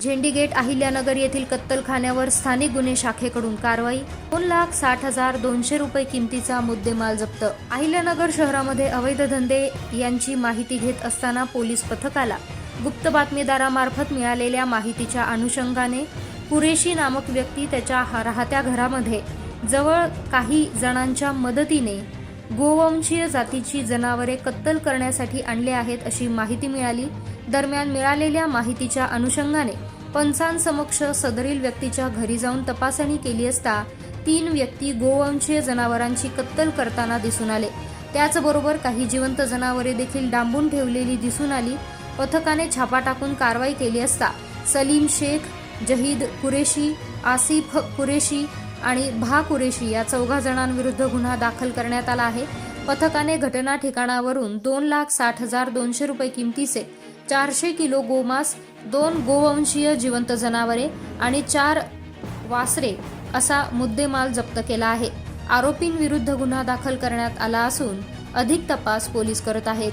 झेंडीगेट अहिल्यानगर येथील कत्तलखान्यावर स्थानिक गुन्हे शाखेकडून कारवाई दोन लाख साठ हजार दोनशे रुपये किमतीचा मुद्देमाल जप्त. अहिल्यानगर शहरामध्ये अवैध धंदे यांची माहिती घेत असताना पोलीस पथकाला गुप्त बातमीदारामार्फत मिळालेल्या माहितीच्या अनुषंगाने कुरेशी नामक व्यक्ती त्याच्या हा- राहत्या घरामध्ये जवळ काही जणांच्या मदतीने गोवंशीय जातीची जनावरे कत्तल करण्यासाठी आणले आहेत अशी माहिती मिळाली. दरम्यान मिळालेल्या माहितीच्या अनुषंगाने पंचांसमक्ष सदरील व्यक्तीच्या घरी जाऊन तपासणी केली असता तीन व्यक्ती गोवंशीय जनावरांची कत्तल करताना दिसून आले. त्याचबरोबर काही जिवंत जनावरे देखील डांबून ठेवलेली दिसून आली. पथकाने छापा टाकून कारवाई केली असता सलीम शेख जहीद कुरेशी आसिफ कुरेशी आणि भा कुरेशी या चौघा जणांविरुद्ध गुन्हा दाखल करण्यात आला आहे. पथकाने घटना ठिकाणावरून दोन लाख साठ हजार दोनशे रुपये किमतीचे चारशे किलो गोमास दोन गोवंशीय जिवंत जनावरे आणि चार वासरे असा मुद्देमाल जप्त केला आहे. आरोपींविरुद्ध गुन्हा दाखल करण्यात आला असून अधिक तपास पोलीस करत आहेत.